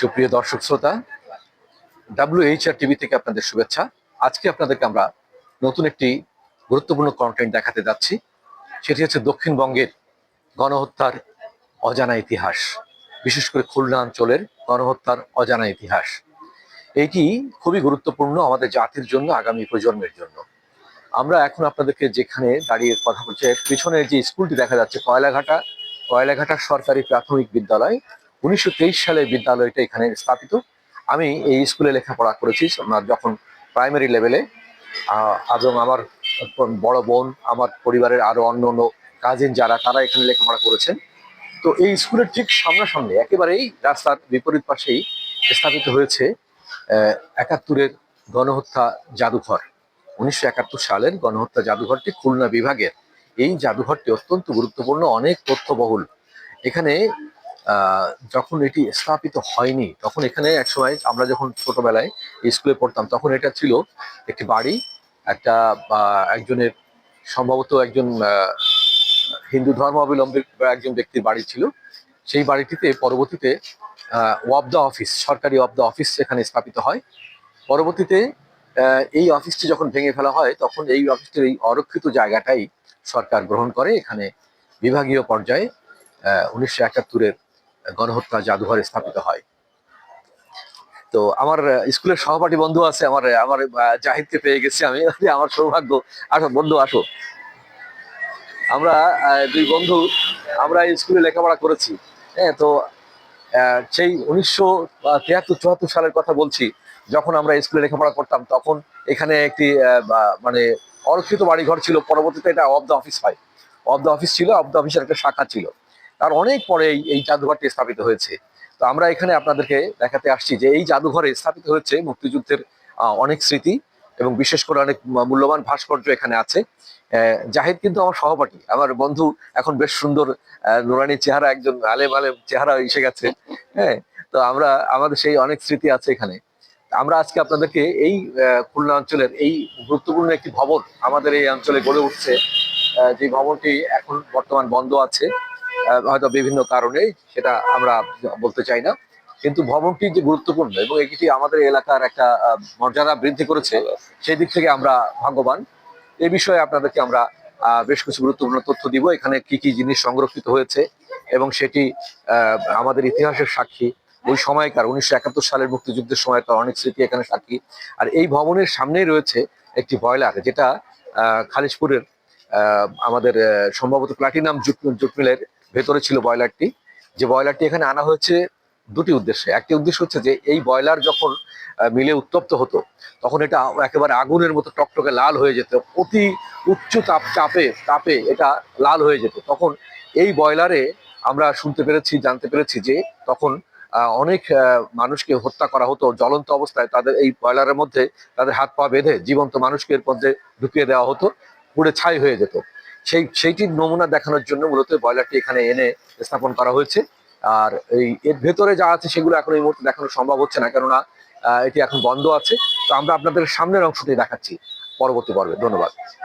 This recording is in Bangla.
সুপ্রিয় দর্শক শ্রোতা ডাব্লিউএইচআর টিভি থেকে আপনাদের শুভেচ্ছা। আজকে আপনাদেরকে আমরা নতুন একটি গুরুত্বপূর্ণ কন্টেন্ট দেখাতে যাচ্ছি। সেটি হচ্ছে দক্ষিণবঙ্গের গণহত্যার অজানা ইতিহাস, বিশেষ করে খুলনা অঞ্চলের গণহত্যার অজানা ইতিহাস। এটি খুবই গুরুত্বপূর্ণ আমাদের জাতির জন্য, আগামী প্রজন্মের জন্য। আমরা এখন আপনাদেরকে যেখানে দাঁড়িয়ে কথা বলছি, এর পিছনে যে স্কুলটি দেখা যাচ্ছে, কয়লাঘাটা কয়লাঘাটা সরকারি প্রাথমিক বিদ্যালয়। উনিশশো তেইশ সালে বিদ্যালয়টা এখানে স্থাপিত। আমি এই স্কুলে লেখাপড়া করেছি যখন প্রাইমারি লেভেলে এবং আমার বড় বোন, আমার পরিবারের আরও অন্য অন্য কাজিন যারা, তারা এখানে লেখাপড়া করেছেন। তো এই স্কুলের ঠিক সামনাসামনি একেবারেই রাস্তার বিপরীত পাশেই স্থাপিত হয়েছে একাত্তরের গণহত্যা জাদুঘর। উনিশশো একাত্তর সালের গণহত্যা জাদুঘরটি খুলনা বিভাগের। এই জাদুঘরটি অত্যন্ত গুরুত্বপূর্ণ, অনেক তথ্যবহুল। এখানে যখন এটি স্থাপিত হয়নি, তখন এখানে একসময় আমরা যখন ছোটবেলায় স্কুলে পড়তাম, তখন এটা ছিল একটি বাড়ি, একটা একজনের, সম্ভবত একজন হিন্দু ধর্মাবলম্বী একজন ব্যক্তির বাড়ি ছিল। সেই বাড়িটিতে পরবর্তীতে ওয়াবদা অফিস, সরকারি ওয়াবদা অফিস এখানে স্থাপিত হয়। পরবর্তীতে এই অফিসটি যখন ভেঙে ফেলা হয়, তখন এই অফিসটির এই অরক্ষিত জায়গাটাই সরকার গ্রহণ করে। এখানে বিভাগীয় পর্যায়ে উনিশশো একাত্তরের গণহত্যা জাদুঘর স্থাপিত হয়। তো আমার স্কুলের সহপাঠী বন্ধু আছে, আমার আমার জাহিদকে পেয়ে গেছি আমি। আমার সৌভাগ্য। আসো, বন্ধু, আসো। আমরা দুই বন্ধু, আমরা স্কুলে লেখাপড়া করেছি। হ্যাঁ তো সেই উনিশশো তিয়াত্তর, চুয়াত্তর সালের কথা বলছি। যখন আমরা স্কুলে লেখাপড়া করতাম, তখন এখানে একটি মানে অরক্ষিত বাড়িঘর ছিল। পরবর্তীতে এটা অফ দ্য অফিস হয়। অফ দ্য অফিস ছিল অফ দ্য অফিসের একটা শাখা ছিল। তার অনেক পরে এই জাদুঘরটি স্থাপিত হয়েছে। তো আমরা এখানে আপনাদেরকে দেখাতে আসছি যে এই জাদুঘরে স্থাপিত হয়েছে মুক্তিযুদ্ধের অনেক স্মৃতি এবং বিশেষ করে অনেক মূল্যবান ভাস্কর্য এখানে আছে। জাহিদ কিন্তু আমার সহপাঠী। আমার বন্ধু এখন বেশ সুন্দর আহ, নুরানি চেহারা একজন আলেম আলেম চেহারা এসে গেছে। হ্যাঁ তো আমরা আমাদের সেই অনেক স্মৃতি আছে এখানে। আমরা আজকে আপনাদেরকে এই খুলনা অঞ্চলের এই গুরুত্বপূর্ণ একটি ভবন আমাদের এই অঞ্চলে গড়ে উঠছে। যে ভবনটি এখন বর্তমান বন্ধ আছে। হয়তো বিভিন্ন কারণে সেটা আমরা বলতে চাই না। কিন্তু ভবনটি যে গুরুত্বপূর্ণ এবং এটি আমাদের এলাকার একটা মর্যাদা বৃদ্ধি করেছে, সেই দিক থেকে আমরা ভাগ্যবান। এ বিষয়ে আপনাদেরকে আমরা বেশ কিছু গুরুত্বপূর্ণ তথ্য দিব। এখানে কি কি জিনিস সংরক্ষিত হয়েছে এবং সেটি আমাদের ইতিহাসের সাক্ষী ওই সময়কার উনিশশো একাত্তর সালের মুক্তিযুদ্ধের সময়কার অনেক স্মৃতি এখানে সাক্ষী। আর এই ভবনের সামনেই রয়েছে একটি বয়লার যেটা খালিশপুরের আমাদের সম্ভবত প্লাটিনাম জুট জুট মিলের ভেতরে ছিল বয়লারটি যে বয়লারটি এখানে আনা হয়েছে দুটি উদ্দেশ্যে। একটি উদ্দেশ্য হচ্ছে যে এই বয়লার যখন মিলে উত্তপ্ত হতো, তখন এটা একেবারে আগুনের মতো টকটকে লাল হয়ে যেত, অতি উচ্চ তাপ, চাপে, তাপে এটা লাল হয়ে যেত। তখন এই বয়লারে আমরা শুনতে পেরেছি, জানতে পেরেছি যে তখন অনেক মানুষকে হত্যা করা হতো, জ্বলন্ত অবস্থায় তাদের এই বয়লারের মধ্যে তাদের হাত পা বেঁধে জীবন্ত মানুষকে এর মধ্যে ঢুকিয়ে দেওয়া হতো, পুড়ে ছাই হয়ে যেত। সেই, সেইটির নমুনা দেখানোর জন্য মূলত বয়লারটি এখানে এনে স্থাপন করা হয়েছে। আর এই, এর ভেতরে যা আছে সেগুলো এখন এই মুহূর্তে দেখানো সম্ভব হচ্ছে না, কেননা এটি এখন বন্ধ আছে। তো আমরা আপনাদের সামনের অংশটি দেখাচ্ছি পরবর্তী পর্বে। ধন্যবাদ।